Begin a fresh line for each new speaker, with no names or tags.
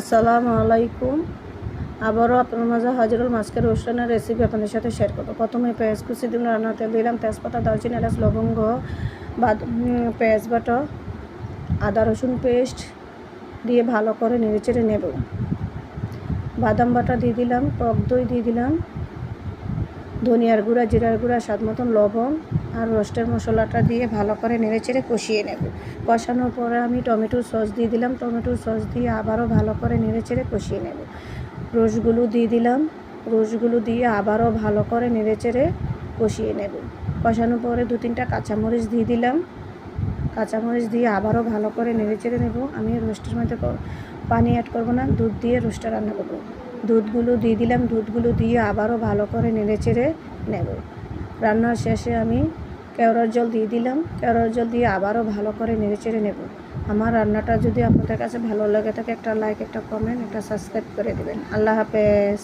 আসসালামু আলাইকুম। আবারও আপনার মাঝে হাজিরুল মাছকে রোস্টানের রেসিপি আপনাদের সাথে শেয়ার করব। প্রথমে পেঁয়াজ কুচি দিলাম রান্না তেল দিলাম। তেজপাতা, দারচিনি, এলাচ, লবঙ্গ, বাদ পেঁয়াজ বাটা, আদা, রসুন পেস্ট দিয়ে ভালো করে নেড়েচেড়ে নেব। বাদাম বাটা দিয়ে দিলাম, টক দই দিয়ে দিলাম, ধনিয়ার গুঁড়া, জিরার গুঁড়া, স্বাদ মতন লবণ আর রোস্টের মশলাটা দিয়ে ভালো করে নেড়েচেড়ে কষিয়ে নেব। কষানোর পরে আমি টমেটোর সস দিয়ে দিলাম। টমেটোর সস দিয়ে আবারও ভালো করে নেড়েচেড়ে কষিয়ে নেব। রসগুলো দিয়ে দিলাম। রসগুলো দিয়ে আবারও ভালো করে নেড়েচেড়ে কষিয়ে নেব। কষানোর পরে দু তিনটা কাঁচামরিচ দিয়ে দিলাম। কাঁচামরিচ দিয়ে আবারও ভালো করে নেড়েচেড়ে নেব। আমি রোস্টের মধ্যে পানি অ্যাড করব না, দুধ দিয়ে রোস্টটা রান্না করব। দুধগুলো দিয়ে দিলাম। দুধগুলো দিয়ে আবারও ভালো করে নেড়েচেড়ে নেব। রান্নার শেষে আমি কেওড়ার জল দিয়ে দিলাম। কেওড়ার জল দিয়ে আবারও ভালো করে নেড়েচেড়ে নেব। আমার রান্নাটা যদি আপনাদের কাছে ভালো লাগে থাকে, একটা লাইক একটা কমেন্ট একটা সাবস্ক্রাইব করে দেবেন। আল্লাহ হাফেজ।